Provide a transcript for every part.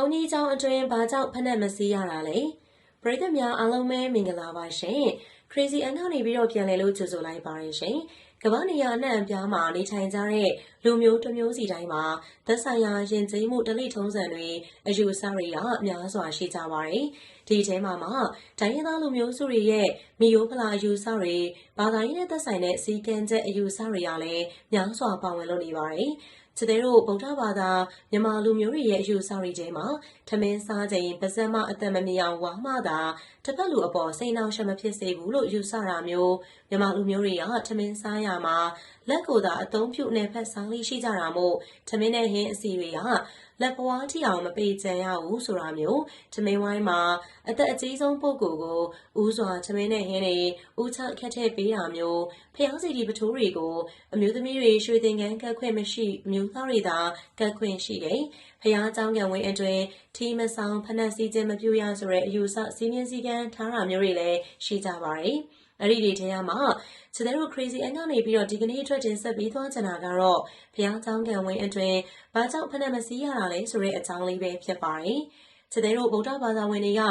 ုံကြီးကျောင်းအတွင်းဘာကြောင့်ဖက်နှက်မစည်းရတာလဲပရိသတ်များအားလုံးပဲမင်္ဂလာပါရှင် Crazy Ann ကနေပြီးတော့ပြန်လည်လို့ကြိုဆိုလိုက်ပါရရှင်ကမ္ဘာနေရာအနှံ့အပြားမှာနေထိုင်ကြတဲ့လူမျိုးတစ်မျိုးစီတိုင်းမှာသက်ဆိုင်ရာယဉ်ကျေးမှုတလိထုံးစံတွေအယူအဆတွေကအများစွာရှိကြပါတယ်။ဒီထဲမှာမှတိုင်းရင်းသားလူမျိုးစုတွေရဲ့မိယိုဖလာအယူအဆတွေဘာသာရေးနဲ့သက်ဆိုင်တဲ့စီကံချက်အယူအဆတွေကလည်းများစွာပါဝင်လို့နေပါတယ်။ ချစ်တဲ့တို့ဗုဒ္ဓဘာသာမြန်မာလူမျိုးတွေရဲ့အယူအဆတွေထဲမှာထမင်းစားချိန်ပါဇက်မအသက်မမြောင်ဝါမှသာတစ်ဖက်လူအပေါ်စိတ်နှောင့်ယှက်မဖြစ်စေဘူးလို့ယူဆတာမျိုးမြန်မာလူမျိုးတွေကထမင်းစားရမှာလက်ကိုယ်သာအသုံးပြုနယ်ဖက်စားလေးရှိကြတာမို့ထမင်းနဲ့ဟင်းအစီတွေက လက်ပွားထိအောင်မပေကြံရဘူးဆိုတာမျိုးထမင်းဝိုင်းမှာအသက်အကြီးဆုံးပုဂ္ဂိုလ်ကိုဦးစွာထမင်းနဲ့ဟင်းတွေဦးချခက်ထည့်ပေးတာမျိုးဖျောင်းစီဒီပထိုးတွေကိုအမျိုးသမီးတွေရွှေသင်္ကန်းကတ်ခွင့်မရှိအမျိုးသားတွေသာကတ်ခွင့်ရှိတယ်ဖျားเจ้าကံဝင်းအတွင်ထီမဆောင်ဖနက်စီခြင်းမပြူရဆိုတဲ့အယူဆစီးမြင့်စည်းကမ်းထားတာမျိုးတွေလည်းရှိကြပါတယ် အဲ့ဒီဒီထဲမှာခြေတဲ့တို့ crazy အန်ကနေပြီးတော့ဒီကနေ့အတွက်တင်ဆက်ပြီးသွားချင်တာကတော့ဘုရားကျောင်းကံဝင်းအတွင်ဘာကြောင့်ဖနက်မစည်းရတာလဲဆိုတဲ့အကြောင်းလေးပဲဖြစ်ပါတယ်ခြေတဲ့တို့ဗုဒ္ဓဘာသာဝင်တွေက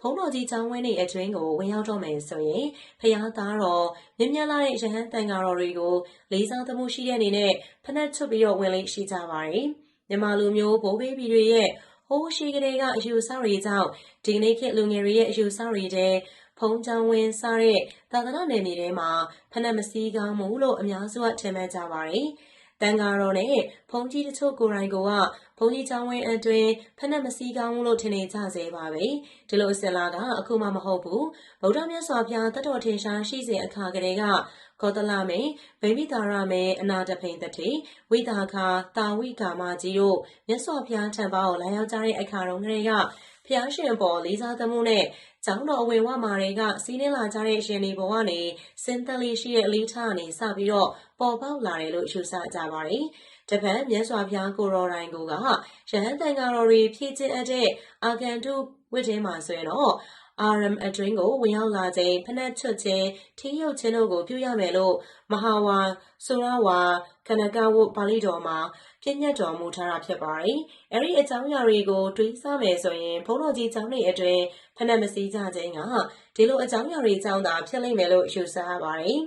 ဘုန်းတော်ကြီးကျောင်းဝင်းနေအတွင်းကိုဝင်ရောက်တော့မယ်ဆိုရင်ဖျားသားတော်မြင့်မြတ်လာတဲ့ရဟန်းတန်ဃာတော်တွေကိုလေးစားသမှုရှိတဲ့အနေနဲ့ဖနက်ချွတ်ပြီးတော့ဝင်လေးရှိကြပါတယ်မြန်မာလူမျိုးဘိုးဘေးပြည်တွေရဲ့ဟိုးရှိကလေးကအယူဆတွေကြောင့်ဒီကနေ့ခေတ်လူငယ်တွေရဲ့အယူဆတွေတဲ့ ဖုံးချောင်းဝင်းစားတဲ့သာသနာနယ်မြေထဲမှာဖနက်မစည်းကောင်းမှုလို့အများစုကထင်မှတ်ကြပါတယ်။တန်ဃာတော်နဲ့ဘုန်းကြီးတချို့ကိုယ်တိုင်ကဘုန်းကြီးကျောင်းဝင်းအတွင်ဖက်နှက်မစည်းကောင်းလို့ထင်နေကြစေပါပဲဒီလိုအစင်လာကအခုမှမဟုတ်ဘူးဗုဒ္ဓမြတ်စွာဘုရားတတော်ထင်ရှားရှိစဉ်အခါကလေးကကောသလမေဗိမိတာရမေအနာတဖိန်တတိဝိတာခာတာဝိကာမကြီးတို့မြတ်စွာဘုရားထံပေါကိုလာရောက်ကြတဲ့အခါတုန်းကလေးက ဖျားရှင်ပေါ်လေးစားသမှုနဲ့ကျောင်းတော်အဝင်ဝမာတွေကစီးနှင်းလာကြတဲ့ရှင်တွေဘဝကနေစင်သက်လေးရှိတဲ့အလေးထားကနေစပြီးတော့ပေါ်ပေါက်လာတယ်လို့ယူဆကြပါတယ်။တပတ်မြတ်စွာဘုရားကိုရော်တိုင်းကိုကရဟန်းတန်ဃာတော်တွေဖြည့်ခြင်းအပ်တဲ့အာဂန်တုဝတ်ထဲမှာဆိုရင်တော့ RM အတွင်းကိုဝင်ရောက်လာခြင်းဖနက်ချွတ်ခြင်းထင်းရုပ်ခြင်းတို့ကိုပြုရမယ်လို့မဟာဝါဆိုရဝါကနကဝပါဠိတော်မှာ ပြည့်ညတ်တော်မူထားတာဖြစ်ပါတယ်။အဲဒီအကြောင်းအရာတွေကို တွေးဆမယ်ဆိုရင်ဘုန်းတော်ကြီးကျောင်းတွေအတွင်းဖနက်မစည်းကြခြင်းကဒီလိုအကြောင်းအရာတွေကြောင့်သာဖြစ်လိမ့်မယ်လို့ယူဆရပါတယ်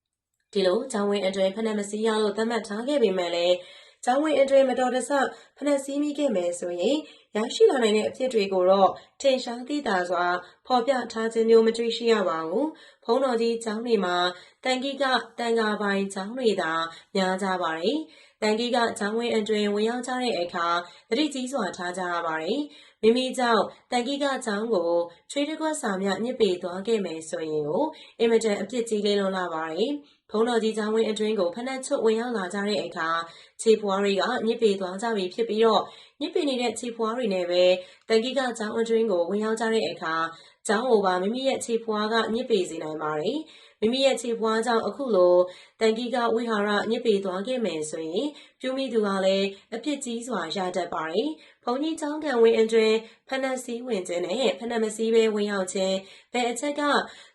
။ဒီလိုကျောင်းဝင်အတွင်းဖနက်မစည်းရလို့သတ်မှတ်ထားခဲ့ပေမဲ့လည်းကျောင်းဝင်အတွင်းမတော်တဆဖနက်စည်းမိခဲ့မယ်ဆိုရင်ရရှိလာနိုင်တဲ့အဖြစ်တွေကိုတော့ထင်ရှားသိသာစွာဖော်ပြထားခြင်းမျိုးမတွေ့ရှိရပါဘူး။ဘုန်းတော်ကြီးကျောင်းတွေမှာတန်ကိကတန်ဃာပိုင်ကျောင်းတွေသာများကြပါတယ်။ တန်ကိကကျောင်းဝင်းအတွင်ဝင်ရောက်ကြတဲ့အခါတတိကြီးစွာ ထားကြရပါတယ်။ မိမိကြောင့်တန်ကိကကျောင်းကို ချွေးတကွက်စာများညစ်ပေသွားခဲ့မယ်ဆိုရင်ကိုအင်မတန်အပြစ်ကြီးလေးလွန်လာပါတယ်။ဘုံတော်ကြီးကျောင်းဝင်းအတွင်းကိုဖက်နှက်ချွတ်ဝင်ရောက်လာကြတဲ့အခါခြေပွားတွေကညစ်ပေသွားကြပြီဖြစ်ပြီးတော့ညစ်ပေနေတဲ့ခြေဖွားတွေနဲ့ပဲတန်ကိကကျောင်းအတွင်းကိုဝင်ရောက်ကြတဲ့အခါကျောင်းဟိုပါမိမိရဲ့ခြေဖွားကညစ်ပေစေနိုင်ပါတယ်။မိမိရဲ့ခြေဖွားကြောင့်အခုလိုတန်ကိကဝိဟာရညစ်ပေသွားခဲ့မယ်ဆိုရင်ပြုမိသူကလည်းအပြစ်ကြီးစွာရတတ်ပါတယ်။ဘုန်းကြီးကျောင်းကံဝင်အတွင်းဖဏတ်စည်းဝင်ခြင်းနဲ့ဖဏတ်မစည်းပဲဝင်ရောက်ခြင်းဘယ်အချက်က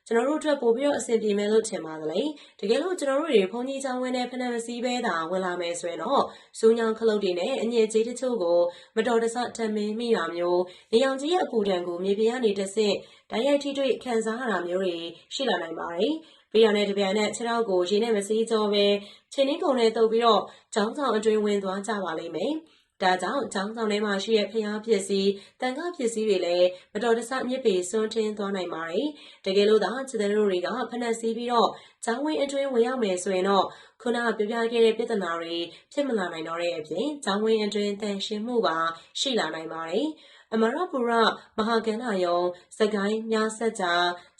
ကျွန်တော်တို့အတွက်ပို့ပြီးတော့အဆင်ပြေမယ်လို့ထင်ပါသလဲတကယ်လို့ကျွန်တော်တို့တွေဘုန်းကြီးကျောင်းဝင်တဲ့ဖဏတ်မစည်းပဲသာဝင်လာမယ်ဆိုရင်တော့စူးညောင်ခလုတ်တွေနဲ့အညစ်အကြေးတချို့ကိုမတော်တဆထမင်းမိတာမျိုးနေအောင်ကြီးရဲ့အပူဒဏ်ကိုမြေပြင်ကနေတဆင့်တိုက်ရိုက်ထိတွေ့ခံစားရတာမျိုးတွေရှိလာနိုင်ပါတယ်ပြီးရတဲ့တပြန်နဲ့ခြေထောက်ကိုရေနဲ့မစည်းကြောပဲချင်းနှင်းကုန်နဲ့တုပ်ပြီးတော့ကျောင်းဆောင်အတွင်းဝင်သွားကြပါလိမ့်မယ်။ ဒါကြောင့် ကျောင်းဆောင်ထဲမှာရှိတဲ့ဖျားပစ္စည်းတန်ခါပစ္စည်းတွေလည်း မတော်တဆ မြစ်ပေစွန်းထင်းသွားနိုင်ပါတယ်။တကယ်လို့သာ ခြေတဲ့တို့တွေကဖက်နှက်စည်းပြီးတော့ ကျောင်းဝင်းအတွင်း ဝင်ရောက်မယ်ဆိုရင်တော့ ခုနကပြောပြခဲ့တဲ့ ပြဿနာတွေ ဖြစ်မလာနိုင်တော့တဲ့အပြင် ကျောင်းဝင်းအတွင်းတန်ရှင်းမှုပါ ရှိလာနိုင်ပါတယ်။ အမရပူရမဟာကန္နာယုံစကိုင်းမြဆက်ကြာ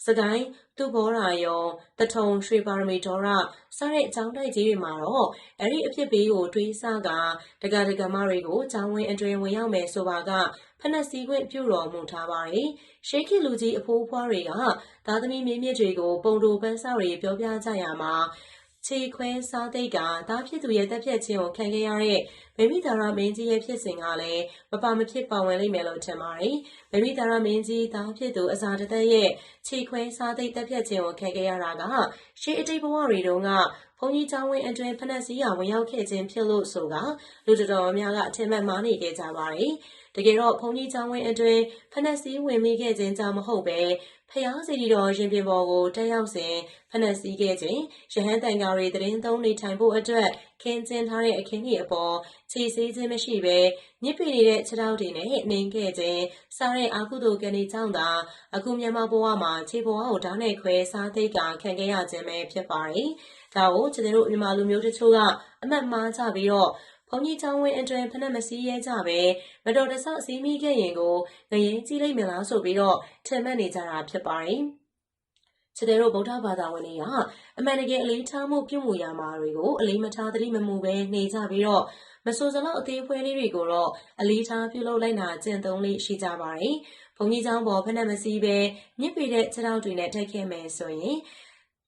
စကိုင်းသူဘောရာယုံတထုံရွှေပါရမီဒေါရစတဲ့အကြောင်းတိုက်ကြီးတွေမှာတော့အဲ့ဒီအဖြစ်ဘေးကိုတွေးဆကတက္ကဒကမတွေကိုကျောင်းဝင်အတွင်ဝင်ရောက်မယ်ဆိုပါကဖက်နှက်စည်းခွင့်ပြုတော်မူထားပါတယ်။ရှေးခေတ်လူကြီးအဖိုးအဖွားတွေကသားသမီးမြင့်မြင့်တွေကိုပုံတူပန်းစားတွေပြောပြကြရမှာ ခြေခွဲစားသိတ်ကသားဖြစ်သူရဲ့တက်ဖြတ်ခြင်းကိုခံခဲ့ရတဲ့ဗိမိသာရမင်းကြီးရဲ့ဖြစ်စဉ်ကလည်းမပါမဖြစ်ပါဝင်လိမ့်မယ်လို့ထင်ပါတယ်။ဗိမိသာရမင်းကြီးသားဖြစ်သူအစာတသက်ရဲ့ခြေခွဲစားသိတ်တက်ဖြတ်ခြင်းကိုခံခဲ့ရတာကရှေးအတိတ်ဘဝတွေတုန်းကဘုန်းကြီးကျောင်းဝင်းအတွင်ဖက်နှက်စည်းရဝင်ရောက်ခဲ့ခြင်းဖြစ်လို့ဆိုကလူတော်များများကအထင်မှတ်မှားနေခဲ့ကြပါတယ်။ တကယ်တော့ဘုန်းကြီးကျောင်းဝင်းအတွင်းဖနက်စည်းဝင်မိခဲ့ခြင်းကြောင့်မဟုတ်ပဲဖျားစီတီတော်ရင်ပြင်ပေါ်ကိုတက်ရောက်စဉ်ဖနက်စည်းခဲ့ခြင်းရဟန်းတန်ဃာတွေတရင်သုံးနေထိုင်ဖို့အတွက်ခင်းကျင်းထားတဲ့အခင်းကြီးအပေါ်ခြေစည်းခြင်းမရှိပဲညစ်ပေနေတဲ့ခြေထောက်တွေနဲ့နှင်းခဲ့ခြင်းစားတဲ့အာကုသိုလ်ကနေကြောင့်သာအခုမြန်မာဘဝမှာခြေဘဝကိုဓာတ်နဲ့ခွဲစားသိက္ခာခံခဲ့ရခြင်းပဲဖြစ်ပါတယ်။ဒါကိုကျွန်တော်တို့မြန်မာလူမျိုးတချို့ကအမှတ်မှားကြပြီးတော့ ဘုန်းကြီးကျောင်းဝင်းအတွင်ဖက်နဲ့မစည်းရဲကြပဲမတော်တဆစီးမိခဲ့ရင်ကိုငရင်ကြီးလိုက်မလားဆိုပြီးတော့ထင်မှတ်နေကြတာဖြစ်ပါတယ်။ခြေတဲ့တို့ဗုဒ္ဓဘာသာဝင်တွေကအမှန်တကယ်အလေးထားမှုပြုမှုရမှာတွေကိုအလေးမထားသတိမမူပဲနေကြပြီးတော့မဆိုစလောက်အသေးဖွဲလေးတွေကိုတော့အလေးထားပြုလုပ်လိုက်နာကျင့်သုံးလေးရှိကြပါတယ်။ဘုန်းကြီးကျောင်းပေါ်ဖက်နဲ့မစည်းပဲမြစ်ပေတဲ့ခြေထောက်တွေနဲ့တိုက်ခဲ့မယ်ဆိုရင်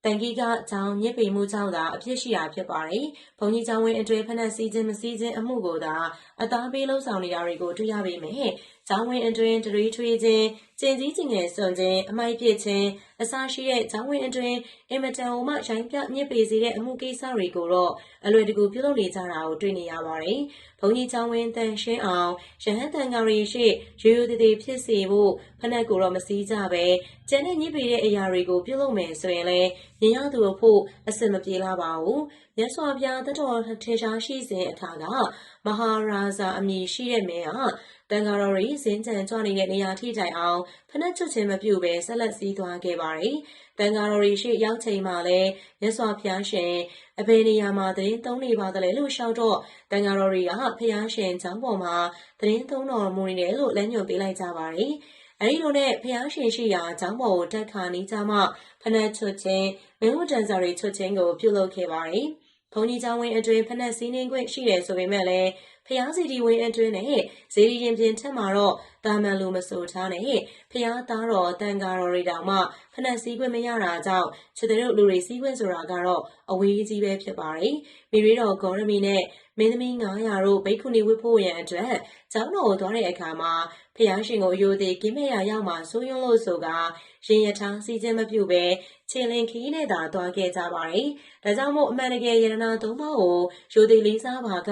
တန်ကြီးကကြောင်ညစ်ပေမှုကြောင့်သာအဖြစ်ရှိတာဖြစ်ပါတယ်။ဘုံကြီးကျောင်းဝင်းအတွဲဖက်နှက်စီးခြင်းမစီးခြင်းအမှုကိုသာအသားပေးလှုပ်ဆောင်နေတာတွေကိုတွေ့ရပေမဲ့ ကျောင်းဝင်းအတွင်းတရေထွေးခြင်းကျင်ကြီးကျင်ငယ်စွန်ခြင်းအမိုက်ပြစ်ခြင်းအစရှိတဲ့ကျောင်းဝင်းအတွင်းအင်မတန်ဟိုမှရိုင်းပြညစ်ပေစေတဲ့အမှုကိစ္စတွေကိုတော့အလွယ်တကူပြုလုပ်နေကြတာကိုတွေ့နေရပါတယ်။ဘုံကြီးကျောင်းဝင်းတန်ရှင်းအောင်ရဟန်းတန်ဃာရီရှိရိုးရိုးသေးသေးဖြစ်စေဖို့ဖက်နှက်ကိုတော့မစည်းကြပဲကျန်တဲ့ညစ်ပေတဲ့အရာတွေကိုပြုလုပ်မယ်ဆိုရင်လည်းမြင်ရသူတို့ဖို့အစင်မပြေလာပါဘူး။မြတ်စွာဘုရားတတော်ထေရှားရှိစဉ်အခါကမဟာရာဇာအမည်ရှိတဲ့မင်းက တန်ဃာတော်ရီစင်ကြံကြွနေတဲ့နေရာထိတိုင်အောင်ဖနက်ချွတ်ခြင်းမပြုဘဲဆက်လက်စည်းသွားခဲ့ပါတယ်။တန်ဃာတော်ရီရှိရောက်ချိန်မှာလည်းမြတ်စွာဘုရားရှင်အဘယ်နေရာမှာတရင်သုံးနေပါသလဲလို့ရှောက်တော့တန်ဃာတော်ရီကဘုရားရှင်ကျောင်းပေါ်မှာတရင်သုံးတော်မူနေတယ်လို့လမ်းညွှန်ပေးလိုက်ကြပါတယ်။အဲဒီလိုနဲ့ဖျားရှင်ရှိရာအကြောင်းပေါ်ကိုတက်ခါနေကြမှဖနက်ချွတ်ခြင်းမင်းတို့တန်စာရီချွတ်ခြင်းကိုပြုလုပ်ခဲ့ပါတယ်။ဘုန်းကြီးကျောင်းဝင်းအတွင်းဖနက်စည်းနှင်းခွင့်ရှိတယ်ဆိုပေမဲ့လည်း ဖျားစီဒီဝင်းအတွင်းနဲ့ဇေဒီရင်ပြင်ထက်မှာတော့တာမန်လိုမဆိုထားနဲ့ဖျားသားတော်တန်ဃာတော်တွေတောင်မှဖနက်စည်းခွင့်မရတာကြောင့်ချစ်တဲ့လူတွေစည်းခွင့်ဆိုတာကတော့အဝေးကြီးပဲဖြစ်ပါတယ်။မိရီတော်ဂေါရမီနဲ့မင်းသမီး900တို့ဘိက္ခုနီဝတ်ဖို့ရန်အတွက်ကျောင်းတော်ကိုသွားတဲ့အခါမှာဖျားရှင်ကိုအယိုသေးကိမဲ့ရရောက်မှဆိုးရွံ့လို့ဆိုကရင်ရထားစီခြင်းမပြုဘဲခြေလင်ခီးနဲ့သာသွားခဲ့ကြပါတယ်။ဒါကြောင့်မို့အမှန်တကယ်ယရနာသုံးပါးကိုရိုသေလေးစားပါက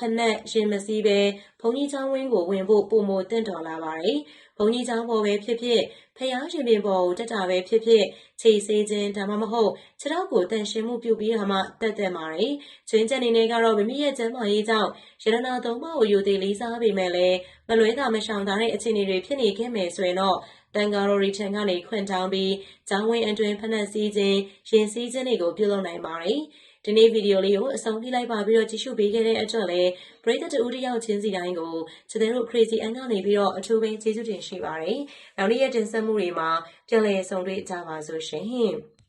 ဖနက်ရင်မစည်းပဲဘုံကြီးချောင်းဝင်းကိုဝင်ဖို့ပုံမတင့်တော်လာပါတယ်။ဘုံကြီးချောင်းပေါ်ပဲဖြစ်ဖြစ်ဖျားရှင်ပင်ပေါ်ကိုတက်တာပဲဖြစ်ဖြစ်ခြေစေးခြင်းဒါမှမဟုတ်ခြေထောက်ကိုတန်ရှင်းမှုပြုပြီးတာမှတက်တက်ပါတယ်။ကျွင်းချက်အနေနဲ့ကတော့မိမိရဲ့ကျန်းမာရေးကြောင့်ရတနာသုံးပါးကိုယူသေးလေးစားပေမဲ့လည်းမလွဲတာမရှောင်တာတဲ့အခြေအနေတွေဖြစ်နေခဲ့မယ်ဆိုရင်တော့ တန်ကာရိုရီထံကနေခွင့်တောင်းပြီးကျောင်းဝင်းအတွင်ဖက်နှက်စည်းခြင်းရင်စည်းခြင်းတွေကိုပြုလုပ်နိုင်ပါတယ်။ဒီနေ့ဗီဒီယိုလေးကိုအဆုံးထိလိုက်ပါပြီးတော့ကြည့်ရှုပေးခဲ့တဲ့အတွက်လည်းပရိသတ်တူတယောက်ချင်းစီတိုင်းကိုကျတဲ့တို့ crazy အန်ကနေပြီးတော့အထူးပဲကျေးဇူးတင်ရှိပါတယ်။နောက်နေ့ရက်တင်ဆက်မှုတွေမှာပြန်လည်ဆုံတွေ့ကြပါစို့ရှင်။